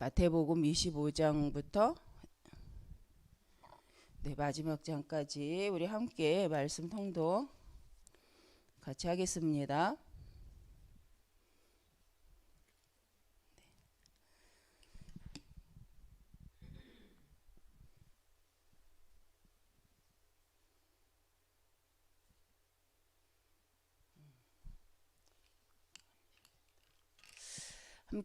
마태복음 25장부터 네, 마지막 장까지 우리 함께 말씀 통독 같이 하겠습니다.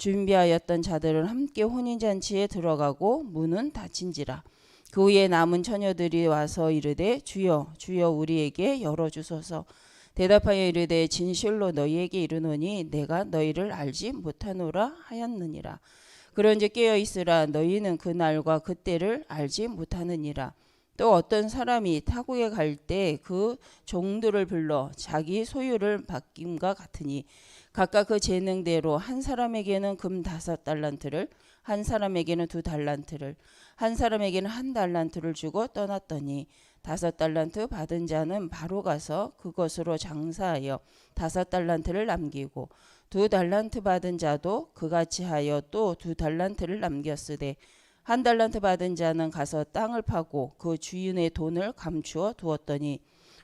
준비하였던 자들은 함께 혼인잔치에 들어가고 문은 닫힌지라. 그 후에 남은 처녀들이 와서 이르되 주여 주여 우리에게 열어주소서. 대답하여 이르되 진실로 너희에게 이르노니 내가 너희를 알지 못하노라 하였느니라. 그런즉 깨어 있으라. 너희는 그 날과 그 때를 알지 못하느니라 또 어떤 사람이 타국에 갈 때 그 종들을 불러 자기 소유를 맡김과 같으니 각각 그 재능대로 한 사람에게는 금 다섯 달란트를 한 사람에게는 두 달란트를 한 사람에게는 한 달란트를 주고 떠났더니 다섯 달란트 받은 자는 바로 가서 그것으로 장사하여 다섯 달란트를 남기고 두 달란트 받은 자도 그같이 하여 또 두 달란트를 남겼으되 한 달란트 받은 자는 가서 땅을 파고 그 주인의 돈을 감추어 두었더니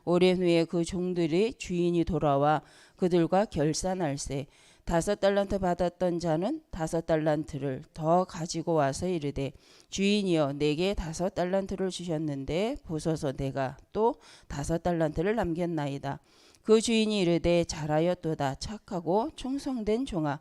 오랜 후에 그 종들이 주인이 돌아와 그들과 결산할세. 다섯 달란트 받았던 자는 다섯 달란트를 더 가지고 와서 이르되 주인이여 내게 다섯 달란트를 주셨는데 보소서 내가 또 다섯 달란트를 남겼나이다. 그 주인이 이르되 잘하였도다. 착하고 충성된 종아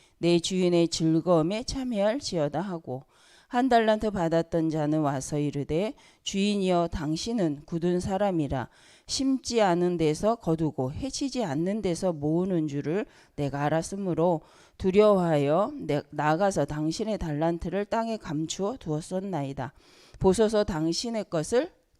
내 주인의 즐거움에 참여할지어다 하고 한 달란트 받았던 자는 와서 이르되 주인이여 당신은 굳은 사람이라 심지 않은 데서 거두고 해치지 않는 데서 모으는 줄을 내가 알았으므로 두려워하여 내, 나가서 당신의 달란트를 땅에 감추어 두었었나이다. 보소서 당신의 것을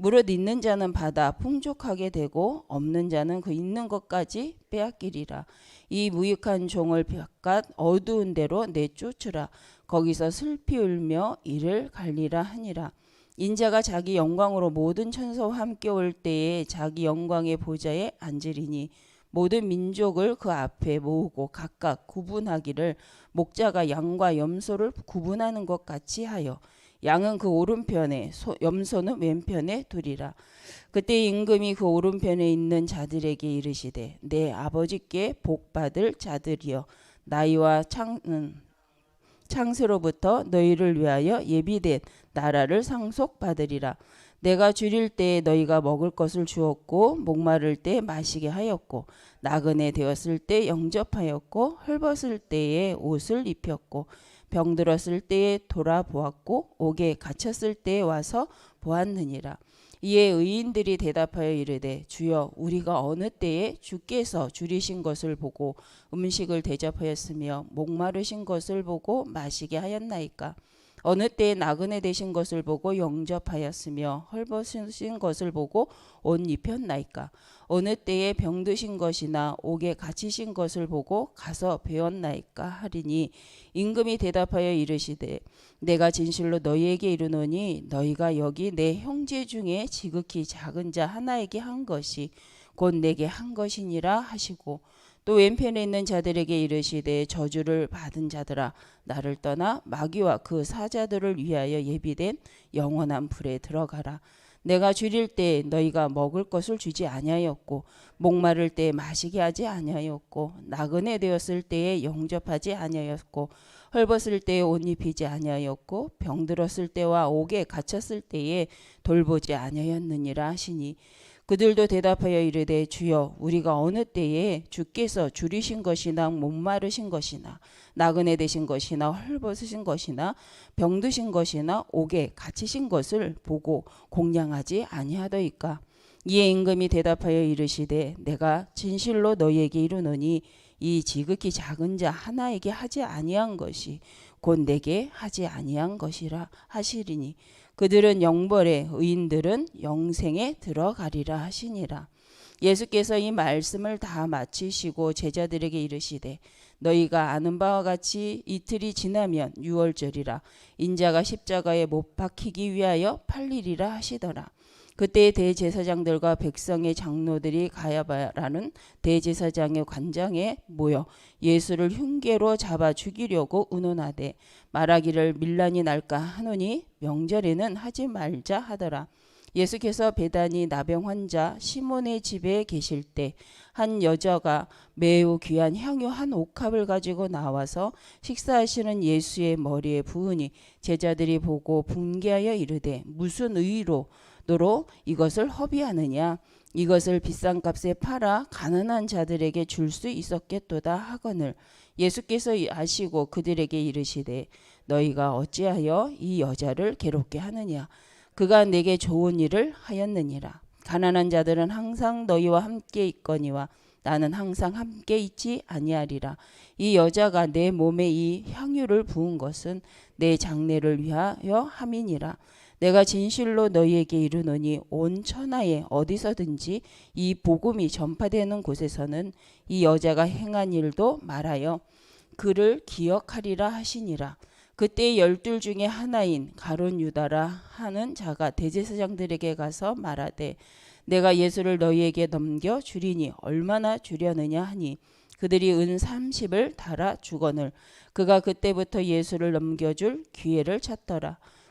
무릇 있는 자는 받아 풍족하게 되고 없는 자는 그 있는 것까지 빼앗기리라. 이 무익한 종을 바깥 어두운 데로 내쫓으라. 거기서 슬피 울며 이를 갈리라 하니라. 인자가 자기 영광으로 모든 천사와 함께 올 때에 자기 영광의 보좌에 앉으리니 모든 민족을 그 앞에 모으고 각각 구분하기를 목자가 양과 염소를 구분하는 것 같이 하여 양은 그 오른편에 소, 염소는 왼편에 두리라. 그때 임금이 그 오른편에 있는 자들에게 이르시되 내 아버지께 복 받을 자들이여 나이와 창 음, 창세로부터 너희를 위하여 예비된 나라를 상속받으리라. 내가 줄일 때에 너희가 먹을 것을 주었고 목마를 때 마시게 하였고 나그네 되었을 때 영접하였고 헐벗을 때에 옷을 입혔고 병들었을 때에 돌아보았고 옥에 갇혔을 때에 와서 보았느니라. 이에 의인들이 대답하여 이르되 주여 우리가 어느 때에 주께서 줄이신 것을 보고 음식을 대접하였으며 목마르신 것을 보고 마시게 하였나이까 어느 때에 나그네 되신 것을 보고 영접하였으며 헐벗으신 것을 보고 옷 입혔나이까? 어느 때에 병드신 것이나 옥에 갇히신 것을 보고 가서 배웠나이까 하리니 임금이 대답하여 이르시되 내가 진실로 너희에게 이르노니 너희가 여기 내 형제 중에 지극히 작은 자 하나에게 한 것이 곧 내게 한 것이니라 하시고 또 왼편에 있는 자들에게 이르시되 저주를 받은 자들아 나를 떠나 마귀와 그 사자들을 위하여 예비된 영원한 불에 들어가라. 내가 줄일 때 너희가 먹을 것을 주지 아니하였고 목마를 때 마시게 하지 아니하였고 나그네 되었을 때에 영접하지 아니하였고 헐벗을 때에 옷 입히지 아니하였고 병들었을 때와 옥에 갇혔을 때에 돌보지 아니하였느니라 하시니 그들도 대답하여 이르되 주여 우리가 어느 때에 주께서 줄이신 것이나 목마르신 것이나 나그네 되신 것이나 헐벗으신 것이나 병드신 것이나 옥에 갇히신 것을 보고 공양하지 아니하더이까? 이에 임금이 대답하여 이르시되 내가 진실로 너희에게 이르노니 이 지극히 작은 자 하나에게 하지 아니한 것이 곧 내게 하지 아니한 것이라 하시리니 그들은 영벌에 의인들은 영생에 들어가리라 하시니라. 예수께서 이 말씀을 다 마치시고 제자들에게 이르시되 너희가 아는 바와 같이 이틀이 지나면 유월절이라 인자가 십자가에 못 박히기 위하여 팔리리라 하시더라. 그때 대제사장들과 백성의 장로들이 가야바라는 대제사장의 관장에 모여 예수를 흉계로 잡아 죽이려고 의논하되 말하기를 밀란이 날까 하노니 명절에는 하지 말자 하더라. 예수께서 베다니 나병 환자 시몬의 집에 계실 때 한 여자가 매우 귀한 향유 한 옥합을 가지고 나와서 식사하시는 예수의 머리에 부으니 제자들이 보고 분개하여 이르되 무슨 의로 너로 이것을 허비하느냐? 이것을 비싼 값에 팔아 가난한 자들에게 줄 수 있었겠도다 하거늘. 예수께서 아시고 그들에게 이르시되 너희가 어찌하여 이 여자를 괴롭게 하느냐? 그가 내게 좋은 일을 하였느니라. 가난한 자들은 항상 너희와 함께 있거니와 나는 항상 함께 있지 아니하리라. 이 여자가 내 몸에 이 향유를 부은 것은 내 장례를 위하여 함이니라 내가 진실로 너희에게 이르노니 온 천하에 어디서든지 이 복음이 전파되는 곳에서는 이 여자가 행한 일도 말하여 그를 기억하리라 하시니라. 그때 열둘 중에 하나인 가론 유다라 하는 자가 대제사장들에게 가서 말하되 내가 예수를 너희에게 넘겨 주리니 얼마나 주려느냐 하니 그들이 은 30을 달아 주거늘 그가 그때부터 예수를 넘겨줄 기회를 찾더라.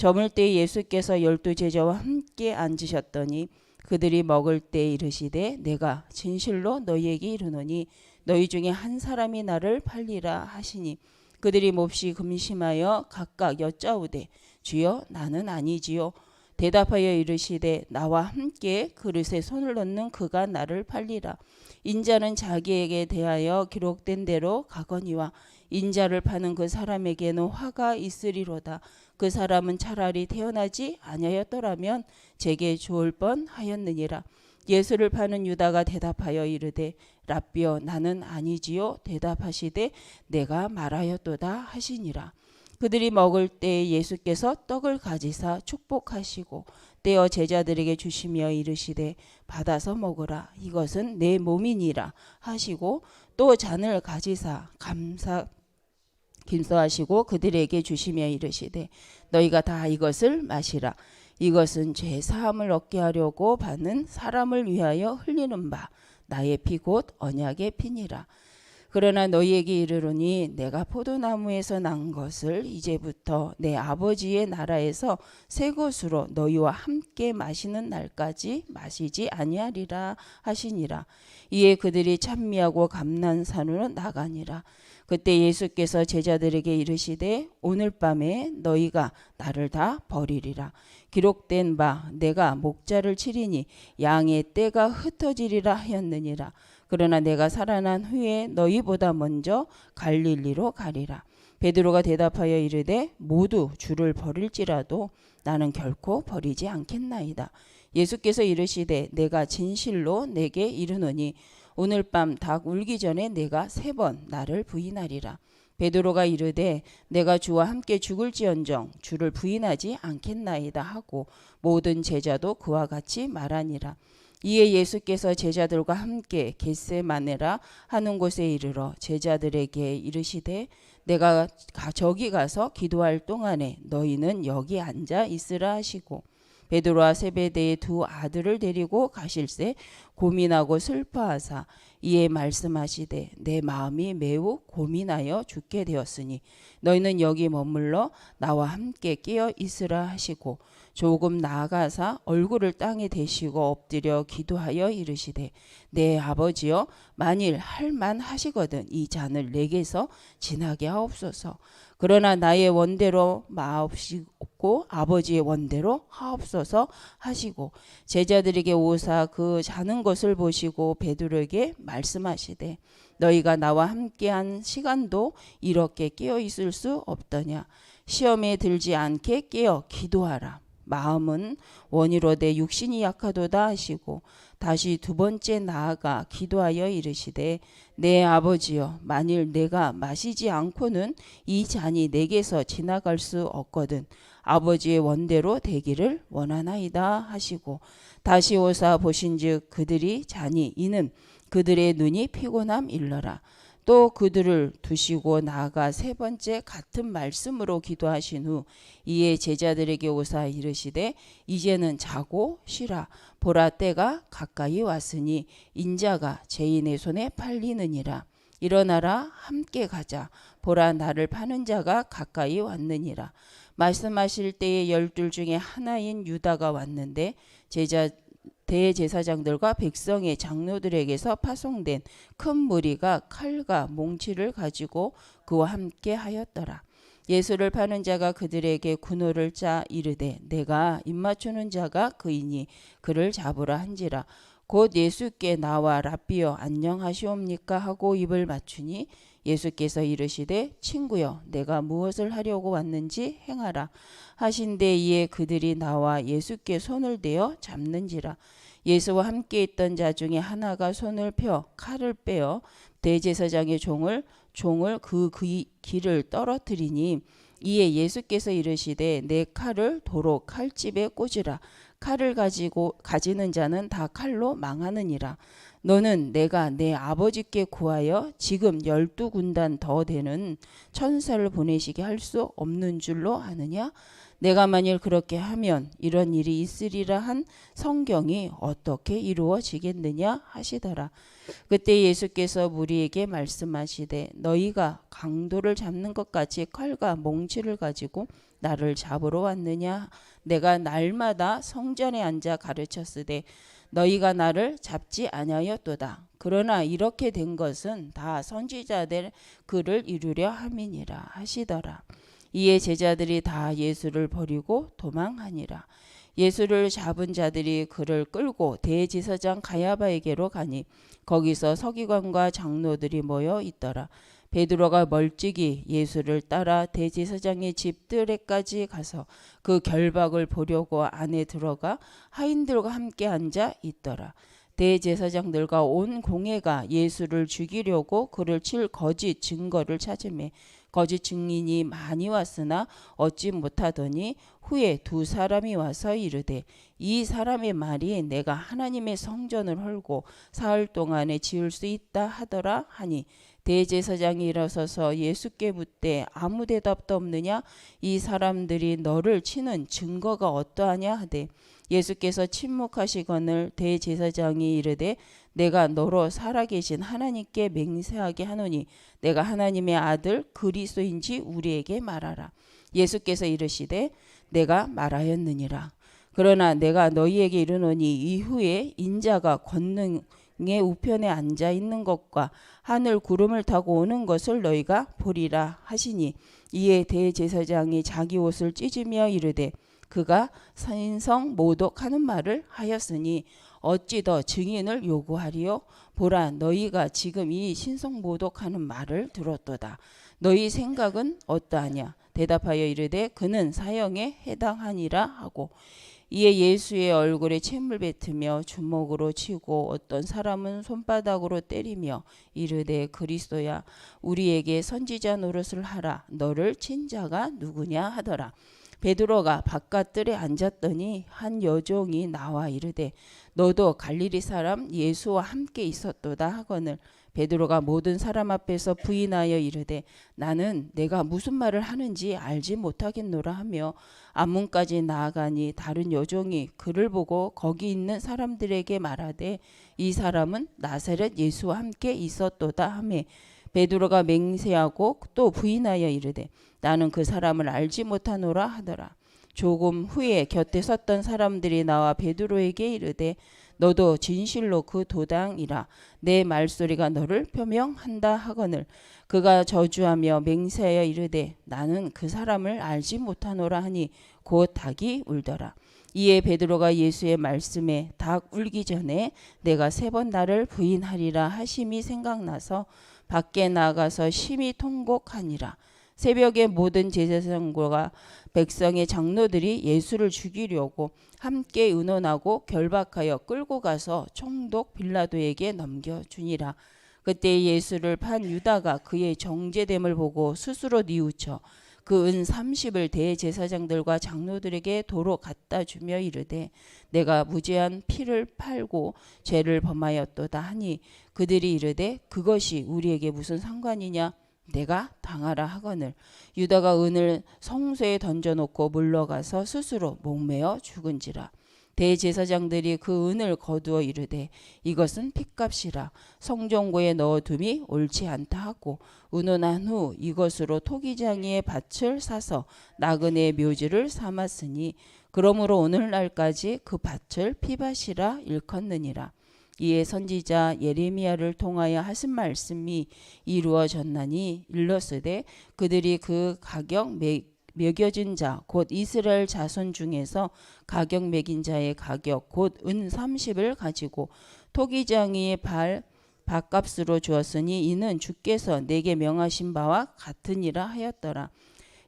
저물 때 예수께서 열두 제자와 함께 앉으셨더니 그들이 먹을 때 이르시되 내가 진실로 너희에게 이르노니 너희 중에 한 사람이 나를 팔리라 하시니 그들이 몹시 금심하여 각각 여짜오되 주여 나는 아니지요. 대답하여 이르시되 나와 함께 그릇에 손을 넣는 그가 나를 팔리라. 인자는 자기에게 대하여 기록된 대로 가거니와 인자를 파는 그 사람에게는 화가 있으리로다 그 사람은 차라리 태어나지 아니하였더라면 제게 좋을 뻔하였느니라. 예수를 파는 유다가 대답하여 이르되 라비어 나는 아니지요 대답하시되 내가 말하였도다 하시니라. 그들이 먹을 때 예수께서 떡을 가지사 축복하시고 떼어 제자들에게 주시며 이르시되 받아서 먹으라 이것은 내 몸이니라 하시고 또 잔을 가지사 감사 김서하시고 그들에게 주시며 이르시되 너희가 다 이것을 마시라 이것은 죄 사함을 얻게 하려고 받는 사람을 위하여 흘리는 바 나의 피 곧 언약의 피니라 그러나 너희에게 이르노니 내가 포도나무에서 난 것을 이제부터 내 아버지의 나라에서 새 것으로 너희와 함께 마시는 날까지 마시지 아니하리라 하시니라. 이에 그들이 찬미하고 감난산으로 나가니라. 그때 예수께서 제자들에게 이르시되 오늘 밤에 너희가 나를 다 버리리라. 기록된 바 내가 목자를 치리니 양의 떼가 흩어지리라 하였느니라. 그러나 내가 살아난 후에 너희보다 먼저 갈릴리로 가리라. 베드로가 대답하여 이르되 모두 주를 버릴지라도 나는 결코 버리지 않겠나이다. 예수께서 이르시되 내가 진실로 내게 이르노니 오늘 밤 닭 울기 전에 내가 세 번 나를 부인하리라. 베드로가 이르되 내가 주와 함께 죽을지언정 주를 부인하지 않겠나이다 하고 모든 제자도 그와 같이 말하니라. 이에 예수께서 제자들과 함께 겟세마네라 하는 곳에 이르러 제자들에게 이르시되 내가 가- 저기 가서 기도할 동안에 너희는 여기 앉아 있으라 하시고 베드로와 세베대의 두 아들을 데리고 가실새 고민하고 슬퍼하사 이에 말씀하시되 내 마음이 매우 고민하여 죽게 되었으니 너희는 여기 머물러 나와 함께 깨어 있으라 하시고 조금 나아가사 얼굴을 땅에 대시고 엎드려 기도하여 이르시되 내 아버지여 만일 할만 하시거든 이 잔을 내게서 지나게 하옵소서. 그러나 나의 원대로 마옵시고 아버지의 원대로 하옵소서 하시고 제자들에게 오사 그 자는 것을 보시고 베드로에게 말씀하시되 너희가 나와 함께한 시간도 이렇게 깨어 있을 수 없더냐? 시험에 들지 않게 깨어 기도하라 마음은 원이로되 육신이 약하도다 하시고 다시 두 번째 나아가 기도하여 이르시되 내 아버지여 만일 내가 마시지 않고는 이 잔이 내게서 지나갈 수 없거든 아버지의 원대로 되기를 원하나이다 하시고 다시 오사 보신즉 그들이 잔이 이는 그들의 눈이 피곤함 일러라 또 그들을 두시고 나아가 세 번째 같은 말씀으로 기도하신 후 이에 제자들에게 오사 이르시되 이제는 자고 쉬라. 보라 때가 가까이 왔으니 인자가 죄인의 손에 팔리느니라. 일어나라 함께 가자. 보라 나를 파는 자가 가까이 왔느니라. 말씀하실 때에 열둘 중에 하나인 유다가 왔는데 제자 대제사장들과 백성의 장로들에게서 파송된 큰 무리가 칼과 몽치를 가지고 그와 함께 하였더라. 예수를 파는 자가 그들에게 군호를 짜 이르되 내가 입맞추는 자가 그이니 그를 잡으라 한지라 곧 예수께 나와 라비여 안녕하시옵니까 하고 입을 맞추니 예수께서 이르시되 친구여 내가 무엇을 하려고 왔는지 행하라. 하신데 이에 그들이 나와 예수께 손을 대어 잡는지라. 예수와 함께 있던 자 중에 하나가 손을 펴 칼을 빼어 대제사장의 종을 종을 그, 그 길을 떨어뜨리니 이에 예수께서 이르시되 내 칼을 도로 칼집에 꽂으라. 칼을 가지고 가지는 자는 다 칼로 망하느니라 너는 내가 내 아버지께 구하여 지금 열두 군단 더 되는 천사를 보내시게 할 수 없는 줄로 아느냐 내가 만일 그렇게 하면 이런 일이 있으리라 한 성경이 어떻게 이루어지겠느냐 하시더라. 그때 예수께서 무리에게 말씀하시되 너희가 강도를 잡는 것 같이 칼과 몽치를 가지고 나를 잡으러 왔느냐 내가 날마다 성전에 앉아 가르쳤으되 너희가 나를 잡지 아니하였도다. 그러나 이렇게 된 것은 다 선지자들 글을 이루려 함이니라 하시더라. 이에 제자들이 다 예수를 버리고 도망하니라. 예수를 잡은 자들이 그를 끌고 대지사장 가야바에게로 가니 거기서 서기관과 장로들이 모여 있더라. 베드로가 멀찍이 예수를 따라 대제사장의 집 뜰에까지 가서 그 결박을 보려고 안에 들어가 하인들과 함께 앉아 있더라. 대제사장들과 온 공회가 예수를 죽이려고 그를 칠 거짓 증거를 찾으매 거짓 증인이 많이 왔으나 얻지 못하더니 후에 두 사람이 와서 이르되 이 사람의 말이 내가 하나님의 성전을 헐고 사흘 동안에 지을 수 있다 하더라 하니 대제사장이 일어서서 예수께 묻되 아무 대답도 없느냐 이 사람들이 너를 치는 증거가 어떠하냐 하되 예수께서 침묵하시거늘 대제사장이 이르되 내가 너로 살아계신 하나님께 맹세하게 하노니 내가 하나님의 아들 그리스도인지 우리에게 말하라. 예수께서 이르시되 내가 말하였느니라. 그러나 내가 너희에게 이르노니 이후에 인자가 권능의 우편에 앉아 있는 것과 하늘 구름을 타고 오는 것을 너희가 보리라 하시니 이에 대제사장이 자기 옷을 찢으며 이르되 그가 산성 모독하는 말을 하였으니 어찌 더 증인을 요구하리요? 보라 너희가 지금 이 신성 모독하는 말을 들었도다. 너희 생각은 어떠하냐? 대답하여 이르되 그는 사형에 해당하니라 하고 이에 예수의 얼굴에 침을 뱉으며 주먹으로 치고 어떤 사람은 손바닥으로 때리며 이르되 그리스도야 우리에게 선지자 노릇을 하라. 너를 친 자가 누구냐 하더라. 베드로가 바깥들에 앉았더니 한 여종이 나와 이르되 너도 갈릴리 사람 예수와 함께 있었도다 하거늘 베드로가 모든 사람 앞에서 부인하여 이르되 나는 내가 무슨 말을 하는지 알지 못하겠노라 하며 앞문까지 나아가니 다른 여종이 그를 보고 거기 있는 사람들에게 말하되 이 사람은 나사렛 예수와 함께 있었도다 하매 베드로가 맹세하고 또 부인하여 이르되 나는 그 사람을 알지 못하노라 하더라. 조금 후에 곁에 섰던 사람들이 나와 베드로에게 이르되 너도 진실로 그 도당이라 내 말소리가 너를 표명한다 하거늘 그가 저주하며 맹세하여 이르되 나는 그 사람을 알지 못하노라 하니 곧 닭이 울더라. 이에 베드로가 예수의 말씀에 닭 울기 전에 내가 세 번 나를 부인하리라 하심이 생각나서 밖에 나가서 심히 통곡하니라. 새벽에 모든 제사장과 백성의 장로들이 예수를 죽이려고 함께 의논하고 결박하여 끌고 가서 총독 빌라도에게 넘겨주니라. 그때 예수를 판 유다가 그의 정죄됨을 보고 스스로 뉘우쳐 그은 30을 대제사장들과 장로들에게 도로 갖다 주며 이르되 내가 무죄한 피를 팔고 죄를 범하였도다 하니 그들이 이르되 그것이 우리에게 무슨 상관이냐 내가 당하라 하거늘. 유다가 은을 성소에 던져놓고 물러가서 스스로 목매어 죽은지라. 대제사장들이 그 은을 거두어 이르되 이것은 핏값이라. 성정고에 넣어둠이 옳지 않다 하고 의논한 후 이것으로 토기장이의 밭을 사서 나그네의 묘지를 삼았으니 그러므로 오늘날까지 그 밭을 피밭이라 일컫느니라 이에 선지자 예레미야를 통하여 하신 말씀이 이루어졌나니 일렀으되 그들이 그 가격 매, 매겨진 자 곧 이스라엘 자손 중에서 가격 매긴 자의 가격 곧 은 30을 가지고 토기장이의 발 밥값으로 주었으니 이는 주께서 내게 명하신 바와 같으니라 하였더라.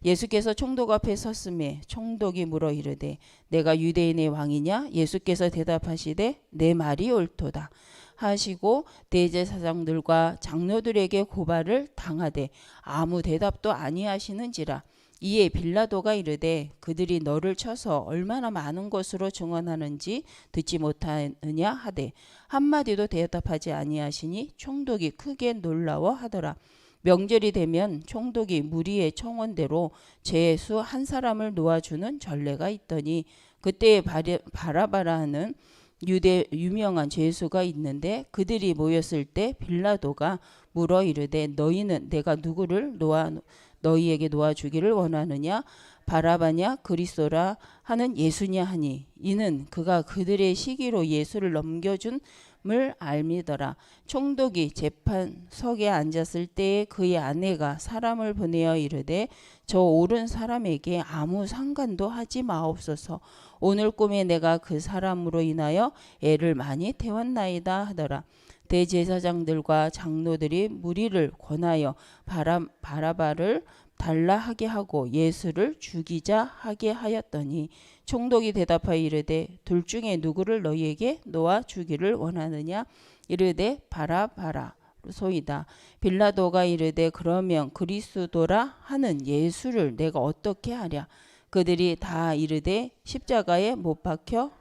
예수께서 총독 앞에 섰음에 총독이 물어 이르되 내가 유대인의 왕이냐? 예수께서 대답하시되 내 말이 옳도다. 하시고 대제사장들과 장로들에게 고발을 당하되 아무 대답도 아니하시는지라. 이에 빌라도가 이르되 그들이 너를 쳐서 얼마나 많은 것으로 증언하는지 듣지 못하느냐? 하되 한마디도 대답하지 아니하시니 총독이 크게 놀라워 하더라 명절이 되면 총독이 무리의 청원대로 제수 한 사람을 놓아주는 전례가 있더니 그때 바라바라 하는 유대 유명한 죄수가 있는데 그들이 모였을 때 빌라도가 물어 이르되 너희는 내가 누구를 놓아 너희에게 놓아 주기를 원하느냐? 바라바냐? 그리스도라 하는 예수냐 하니? 이는 그가 그들의 시기로 예수를 넘겨준 을 알미더라. 총독이 재판석에 앉았을 때에 그의 아내가 사람을 보내어 이르되 저 옳은 사람에게 아무 상관도 하지 마옵소서. 오늘 꿈에 내가 그 사람으로 인하여 애를 많이 태웠나이다 하더라. 대제사장들과 장로들이 무리를 권하여 바라, 바라바를 달라 하게 하고 예수를 죽이자 하게 하였더니 총독이 대답하여 이르되 둘 중에 누구를 너희에게 놓아 주기를 원하느냐? 이르되 바라바라 소이다. 빌라도가 이르되 그러면 그리스도라 하는 예수를 내가 어떻게 하랴? 그들이 다 이르되 십자가에 못 박혀?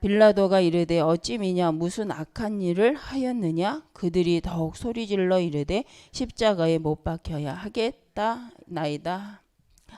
빌라도가 이르되 어찌 미냐? 무슨 악한 일을 하였느냐? 그들이 더욱 소리질러 이르되 십자가에 못 박혀야 하겠다 나이다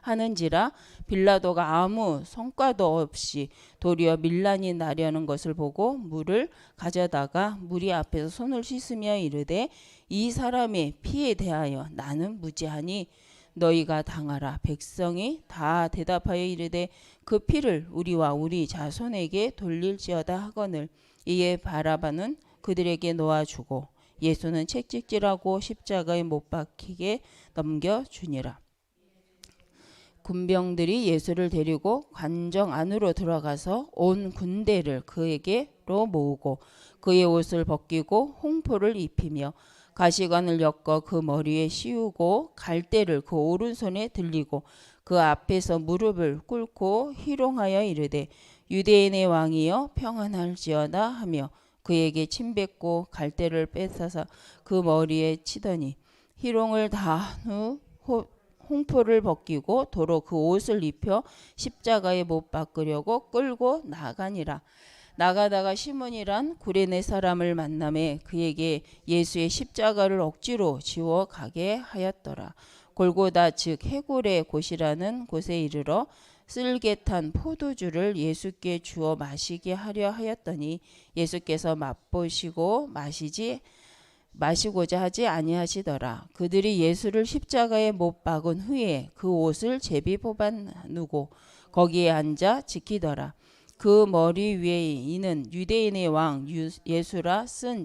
하는지라 빌라도가 아무 성과도 없이 도리어 밀란이 나려는 것을 보고 물을 가져다가 무리 앞에서 손을 씻으며 이르되 이 사람의 피에 대하여 나는 무죄하니 너희가 당하라 백성이 다 대답하여 이르되 그 피를 우리와 우리 자손에게 돌릴지어다 하거늘 이에 바라바는 그들에게 놓아주고 예수는 책찍질하고 십자가에 못 박히게 넘겨 주니라. 군병들이 예수를 데리고 관정 안으로 들어가서 온 군대를 그에게로 모으고 그의 옷을 벗기고 홍포를 입히며 가시관을 엮어 그 머리에 씌우고 갈대를 그 오른손에 들리고 그 앞에서 무릎을 꿇고 희롱하여 이르되 유대인의 왕이여 평안할지어다 하며 그에게 침뱉고 갈대를 뺏어서 그 머리에 치더니 희롱을 다한 후 홍포를 벗기고 도로 그 옷을 입혀 십자가에 못 박으려고 끌고 나가니라. 나가다가 시몬이란 구레네 사람을 만남에 그에게 예수의 십자가를 억지로 지워 가게 하였더라. 골고다 즉 해골의 곳이라는 곳에 이르러 쓸개탄 포도주를 예수께 주어 마시게 하려 하였더니 예수께서 맛보시고 마시지 마시고자 하지 아니하시더라. 그들이 예수를 십자가에 못 박은 후에 그 옷을 제비 뽑아 누고 거기에 앉아 지키더라. 그 머리 위에 이는 유대인의 왕 예수라 쓴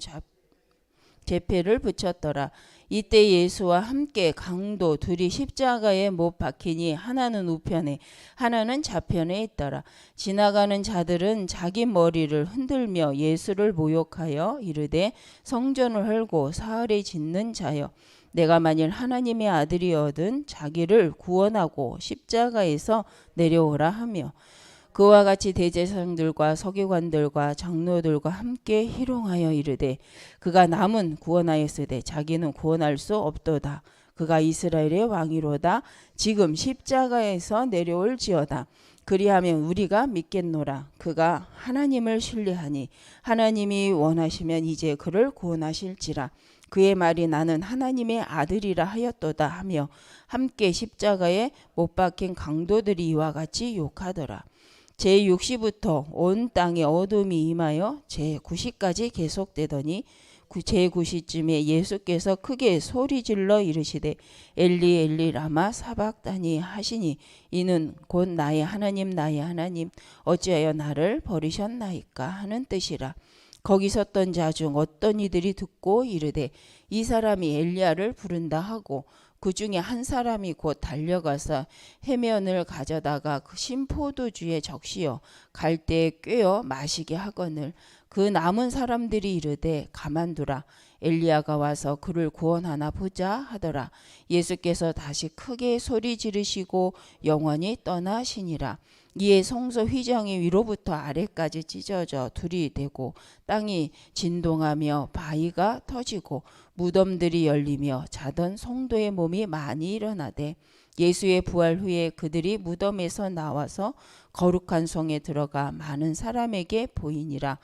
제패를 붙였더라. 이때 예수와 함께 강도 둘이 십자가에 못 박히니 하나는 우편에 하나는 좌편에 있더라. 지나가는 자들은 자기 머리를 흔들며 예수를 모욕하여 이르되 성전을 헐고 사흘에 짓는 자여 내가 만일 하나님의 아들이어든 자기를 구원하고 십자가에서 내려오라 하며 그와 같이 대제사장들과 서기관들과 장로들과 함께 희롱하여 이르되 그가 남은 구원하였으되 자기는 구원할 수 없도다. 그가 이스라엘의 왕이로다. 지금 십자가에서 내려올지어다. 그리하면 우리가 믿겠노라. 그가 하나님을 신뢰하니 하나님이 원하시면 이제 그를 구원하실지라. 그의 말이 나는 하나님의 아들이라 하였도다 하며 함께 십자가에 못 박힌 강도들이 이와 같이 욕하더라. 제6시부터 온 땅에 어둠이 임하여 제9시까지 계속되더니 제9시쯤에 예수께서 크게 소리질러 이르시되 엘리 엘리 라마 사박다니 하시니 이는 곧 나의 하나님 나의 하나님 어찌하여 나를 버리셨나이까 하는 뜻이라. 거기 섰던 자 중 어떤 이들이 듣고 이르되 이 사람이 엘리야를 부른다 하고 그 중에 한 사람이 곧 달려가서 해면을 가져다가 그 신포도주에 적시어 갈대에 꿰어 마시게 하거늘 그 남은 사람들이 이르되 가만두라. 엘리야가 와서 그를 구원하나 보자 하더라. 예수께서 다시 크게 소리 지르시고 영원히 떠나시니라 이에 성소 휘장이 위로부터 아래까지 찢어져 둘이 되고 땅이 진동하며 바위가 터지고 무덤들이 열리며 자던 성도의 몸이 많이 일어나되 예수의 부활 후에 그들이 무덤에서 나와서 거룩한 성에 들어가 많은 사람에게 보이니라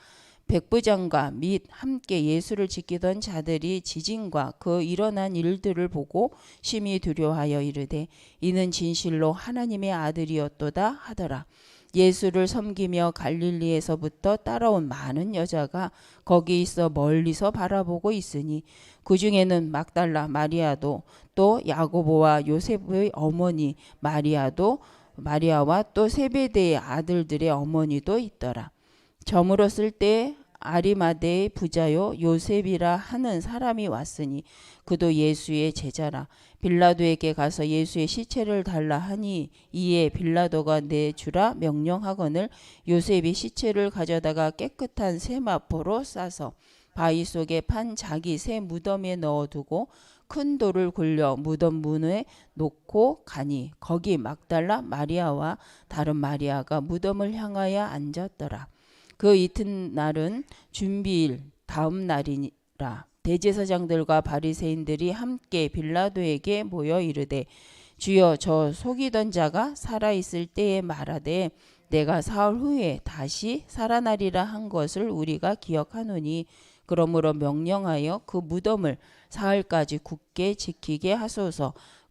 백부장과 및 함께 예수를 지키던 자들이 지진과 그 일어난 일들을 보고 심히 두려워하여 이르되 이는 진실로 하나님의 아들이었도다 하더라. 예수를 섬기며 갈릴리에서부터 따라온 많은 여자가 거기 있어 멀리서 바라보고 있으니 그 중에는 막달라 마리아도 또 야고보와 요셉의 어머니 마리아도 마리아와 또 세베대의 아들들의 어머니도 있더라. 저물었을 때 아리마대의 부자요 요셉이라 하는 사람이 왔으니 그도 예수의 제자라 빌라도에게 가서 예수의 시체를 달라 하니 이에 빌라도가 내주라 명령하거늘 요셉이 시체를 가져다가 깨끗한 세마포로 싸서 바위 속에 판 자기 새 무덤에 넣어두고 큰 돌을 굴려 무덤 문에 놓고 가니 거기 막달라 마리아와 다른 마리아가 무덤을 향하여 앉았더라. 그 이튿날은 준비일 다음 날이라. 대제사장들과 바리새인들이 함께 빌라도에게 모여 이르되 주여 저 속이던 자가 살아 있을 때에 말하되 내가 사흘 후에 다시 살아나리라 한 것을 우리가 기억하노니 그러므로 명령하여 그 무덤을 사흘까지 굳게 지키게 하소서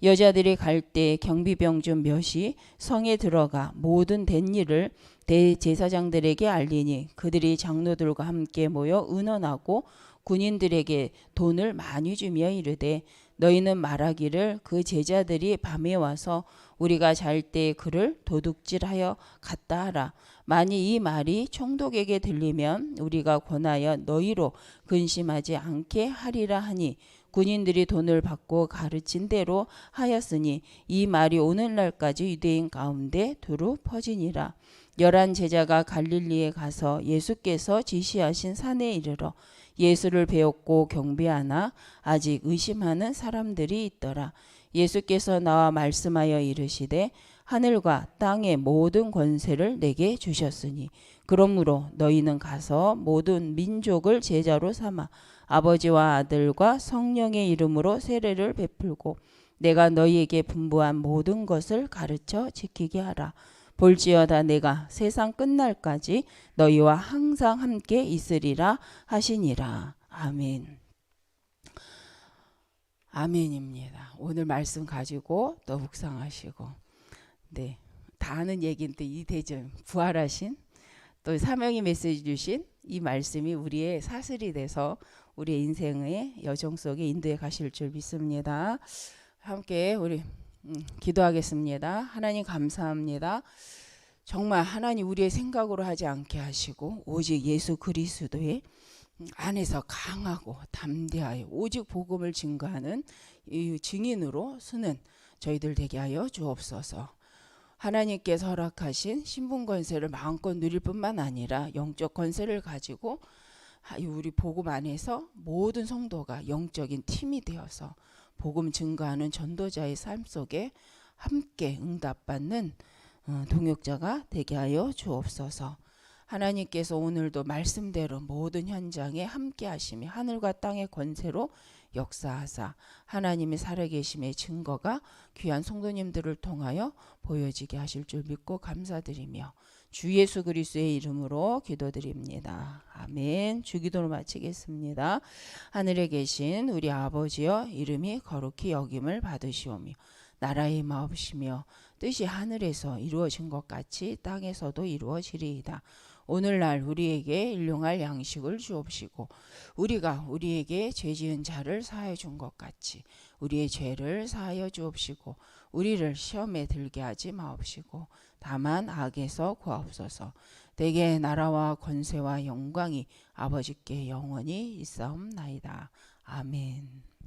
여자들이 갈 때 경비병 중 몇이 성에 들어가 모든 된 일을 대제사장들에게 알리니 그들이 장로들과 함께 모여 의논하고 군인들에게 돈을 많이 주며 이르되 너희는 말하기를 그 제자들이 밤에 와서 우리가 잘 때 그를 도둑질하여 갔다 하라. 만일 이 말이 총독에게 들리면 우리가 권하여 너희로 근심하지 않게 하리라 하니 군인들이 돈을 받고 가르친 대로 하였으니 이 말이 오늘날까지 유대인 가운데 두루 퍼지니라. 열한 제자가 갈릴리에 가서 예수께서 지시하신 산에 이르러 예수를 배웠고 경배하나 아직 의심하는 사람들이 있더라. 예수께서 나와 말씀하여 이르시되 하늘과 땅의 모든 권세를 내게 주셨으니 그러므로 너희는 가서 모든 민족을 제자로 삼아 아버지와 아들과 성령의 이름으로 세례를 베풀고 내가 너희에게 분부한 모든 것을 가르쳐 지키게 하라. 볼지어다 내가 세상 끝날까지 너희와 항상 함께 있으리라 하시니라. 아멘. 아멘입니다. 오늘 말씀 가지고 또 묵상하시고, 네, 다 아는 얘기인데 이 대전 부활하신 또 사명의 메시지 주신 이 말씀이 우리의 사슬이 돼서 우리의 인생의 여정 속에 인도해 가실 줄 믿습니다. 함께 우리 음, 기도하겠습니다. 하나님 감사합니다. 정말 하나님 우리의 생각으로 하지 않게 하시고 오직 예수 그리스도의 안에서 강하고 담대하여 오직 복음을 증거하는 이 증인으로 서는 저희들 되게 하여 주옵소서. 하나님께서 허락하신 신분 권세를 마음껏 누릴 뿐만 아니라 영적 권세를 가지고 우리 복음 안에서 모든 성도가 영적인 팀이 되어서 복음 증거하는 전도자의 삶 속에 함께 응답받는 어, 동역자가 되게 하여 주옵소서. 하나님께서 오늘도 말씀대로 모든 현장에 함께 하시며 하늘과 땅의 권세로 역사하사 하나님의 살아계심의 증거가 귀한 성도님들을 통하여 보여지게 하실 줄 믿고 감사드리며 주 예수 그리스도의 이름으로 기도드립니다. 아멘. 주기도를 마치겠습니다. 하늘에 계신 우리 아버지여 이름이 거룩히 여김을 받으시오며 나라의 마옵시며 뜻이 하늘에서 이루어진 것 같이 땅에서도 이루어지리이다. 오늘날 우리에게 일용할 양식을 주옵시고 우리가 우리에게 죄 지은 자를 사하여 준 것 같이 우리의 죄를 사하여 주옵시고 우리를 시험에 들게 하지 마옵시고 다만 악에서 구하옵소서 대개 나라와 권세와 영광이 아버지께 영원히 있사옵나이다. 아멘.